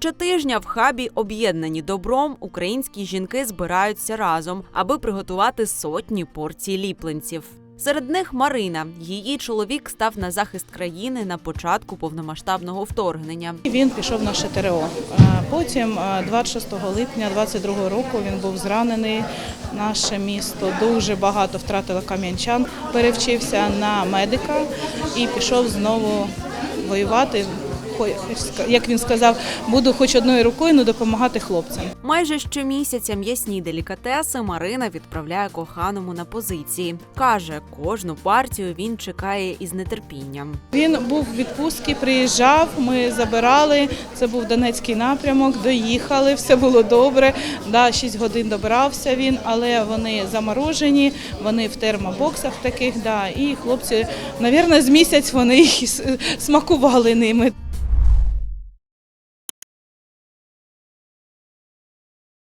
Щотижня в хабі, об'єднані добром, українські жінки збираються разом, аби приготувати сотні порцій ліпленців. Серед них Марина. Її чоловік став на захист країни на початку повномасштабного вторгнення. Він пішов на ШТРО. Е, Потім, е, 26 липня 22 року, він був зранений. Наше місто дуже багато втратило кам'янчан. Перевчився на медика і пішов знову воювати. Як він сказав, буду хоч одною рукою ну, допомагати хлопцям. Майже щомісяця м'ясні делікатеси Марина відправляє коханому на позиції. каже, кожну партію він чекає із нетерпінням. Він був в відпустці, приїжджав, ми забирали. Це був Донецький напрямок, доїхали, все було добре. Да, 6 годин добирався він, але вони заморожені, вони в термобоксах таких. Да, і хлопці, мабуть, з місяць вони їх смакували ними.